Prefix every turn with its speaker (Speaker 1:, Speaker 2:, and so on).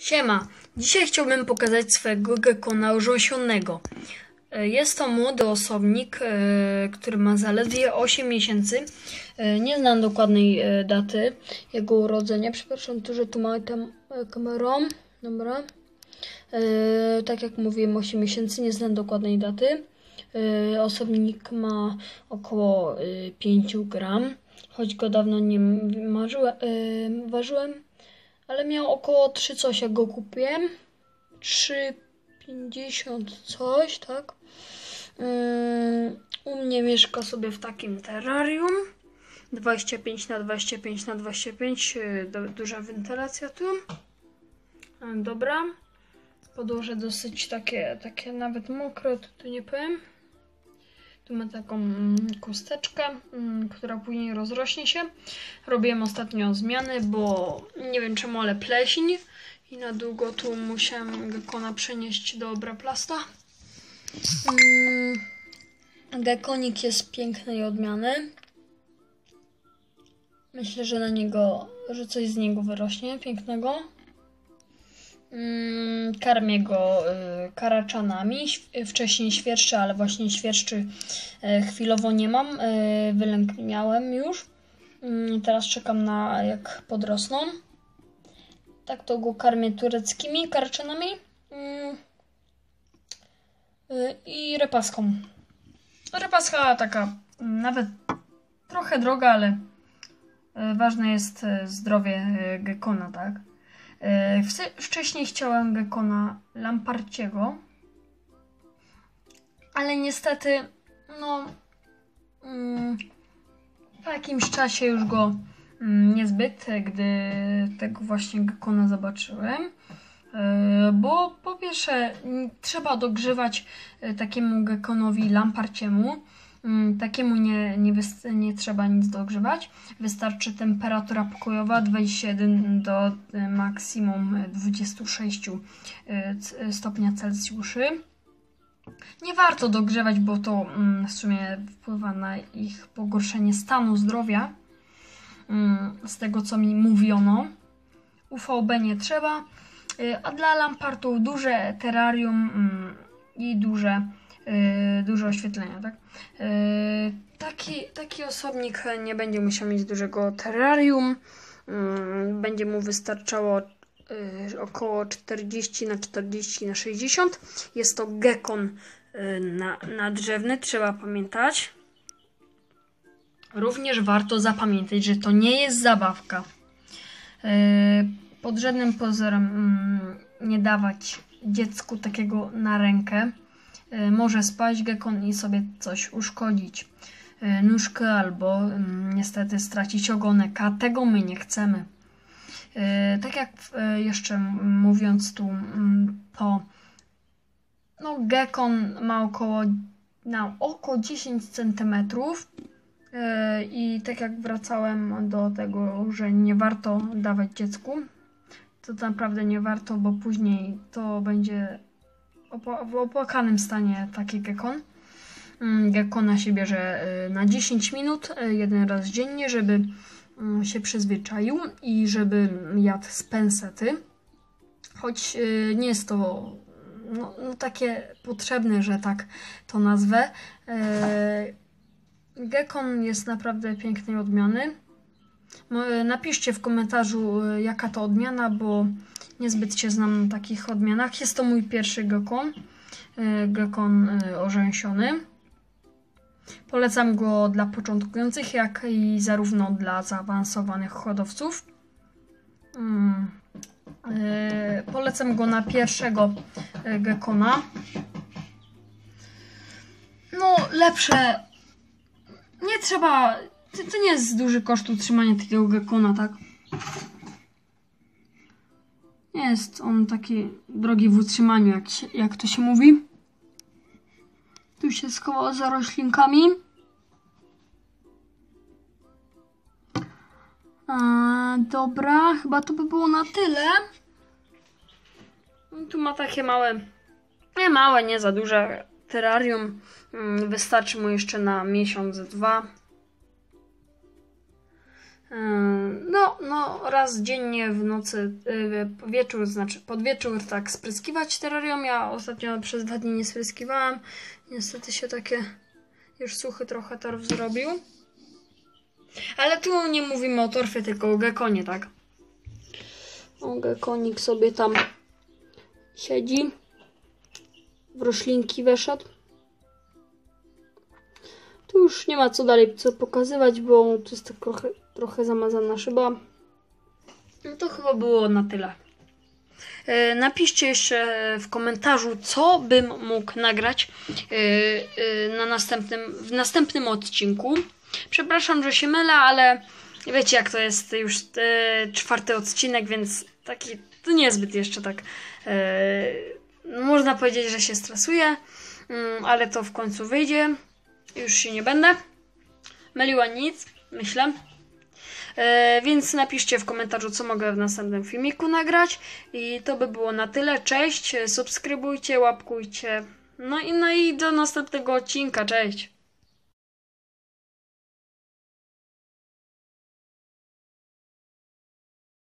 Speaker 1: Siema, dzisiaj chciałbym pokazać swojego gekona urzęsionego. E, Jest to młody osobnik, e, który ma zaledwie 8 miesięcy. E, Nie znam dokładnej daty jego urodzenia. Przepraszam, tu, że tu mam tam kamerą. Dobra. Tak jak mówiłem, 8 miesięcy, nie znam dokładnej daty. Osobnik ma około e, 5 gram, choć go dawno nie marzyłem, ważyłem ale miał około 3 coś jak go kupiłem. 3,50 coś, tak? Ym, u mnie mieszka sobie w takim terrarium. 25 na 25 na 25, yy, du- duża wentylacja tu. Yy, Dobra. Podłoże dosyć takie, takie nawet mokre, to tu nie powiem. Tu ma taką mm, kosteczkę, mm, która później rozrośnie się. Robiłem ostatnio zmiany, bo nie wiem czemu, ale pleśń i na długo tu musiałem gekona przenieść do obraplasta. Mm, gekonik jest pięknej odmiany. Myślę, że na niego, że coś z niego wyrośnie pięknego. Mm, Karmię go y, karaczanami. Wcześniej świerszczy, ale właśnie świerszczy y, chwilowo nie mam. y, Wylękniałem już. Mm, Teraz czekam na jak podrosną. Tak to go karmię tureckimi karczanami mm, y, i repaską. Repaska taka nawet trochę droga, ale y, ważne jest zdrowie gekona, tak? Y, Wcześniej chciałem gekona Lamparciego, ale niestety, no, mm, po jakimś czasie już go mm, niezbyt, gdy tego właśnie gekona zobaczyłem. Yy, Bo po pierwsze trzeba dogrzewać y, takiemu gekonowi lamparciemu. Mm, Takiemu nie, nie, nie trzeba nic dogrzewać. Wystarczy temperatura pokojowa 21 do y, maksimum y, 26 y, stopnia Celsjuszy. Nie warto dogrzewać, bo to mm, w sumie wpływa na ich pogorszenie stanu zdrowia. Mm, z tego co mi mówiono. UVB nie trzeba, y, a dla lampartów duże terrarium i duże, y, duże oświetlenia. Tak? Y, Taki, taki osobnik nie będzie musiał mieć dużego terrarium. Mm, Będzie mu wystarczało y, około 40 na 40 na 60. Jest to gekon y, na, nadrzewny, trzeba pamiętać. Również warto zapamiętać, że to nie jest zabawka. Pod żadnym pozorem mm, nie dawać dziecku takiego na rękę. Yy, Może spaść gekon i sobie coś uszkodzić. Yy, Nóżkę albo mm, niestety stracić ogonek, a tego my nie chcemy. Yy, Tak jak jeszcze mówiąc tu, mm, to no, gekon ma około, na oko 10 centymetrów. Yy, I tak jak wracałem do tego, że nie warto dawać dziecku, to naprawdę nie warto, bo później to będzie w opłakanym stanie taki gekon. Mm, Gekona się bierze yy, na 10 minut, yy, jeden raz dziennie, żeby mm, się przyzwyczaił i żeby jadł z pensety. Choć yy, nie jest to no, no, takie potrzebne, że tak to nazwę. Gekon jest naprawdę pięknej odmiany. Napiszcie w komentarzu, y, jaka to odmiana, bo niezbyt się znam na takich odmianach. Jest to mój pierwszy gekon. y, Gekon y, orzęsiony. Polecam go dla początkujących, jak i zarówno dla zaawansowanych hodowców. Mm. Y, Polecam go na pierwszego gekona. No, lepsze nie trzeba. To, to nie jest duży koszt utrzymania takiego gekona, tak? Nie jest on taki drogi w utrzymaniu, jak, się, jak to się mówi. Tu się schował za roślinkami. A, dobra, chyba to by było na tyle. No, Tu ma takie małe, nie małe, nie za duże terrarium. Mm, Wystarczy mu jeszcze na miesiąc, dwa. Yy, No, no, raz dziennie w nocy, y, wieczór, znaczy pod wieczór tak spryskiwać terrarium. Ja ostatnio przez dwa dni nie spryskiwałam. Niestety się takie już suchy trochę torf zrobił. Ale tu nie mówimy o torfie, tylko o gekonie, tak? O, gekonik sobie tam siedzi. W roślinki weszedł. Tu już nie ma co dalej co pokazywać, bo tu jest tak trochę, trochę zamazana szyba. No to chyba było na tyle. E, Napiszcie jeszcze w komentarzu, co bym mógł nagrać e, e, na następnym, w następnym odcinku. Przepraszam, że się mylę, ale wiecie jak to jest już czwarty odcinek, więc taki to niezbyt jeszcze tak. Można powiedzieć, że się stresuję, mm, ale to w końcu wyjdzie. Już się nie będę. Myliła nic, myślę. E, więc napiszcie w komentarzu, co mogę w następnym filmiku nagrać. I to by było na tyle. Cześć, subskrybujcie, łapkujcie. No i, no i do następnego odcinka. Cześć.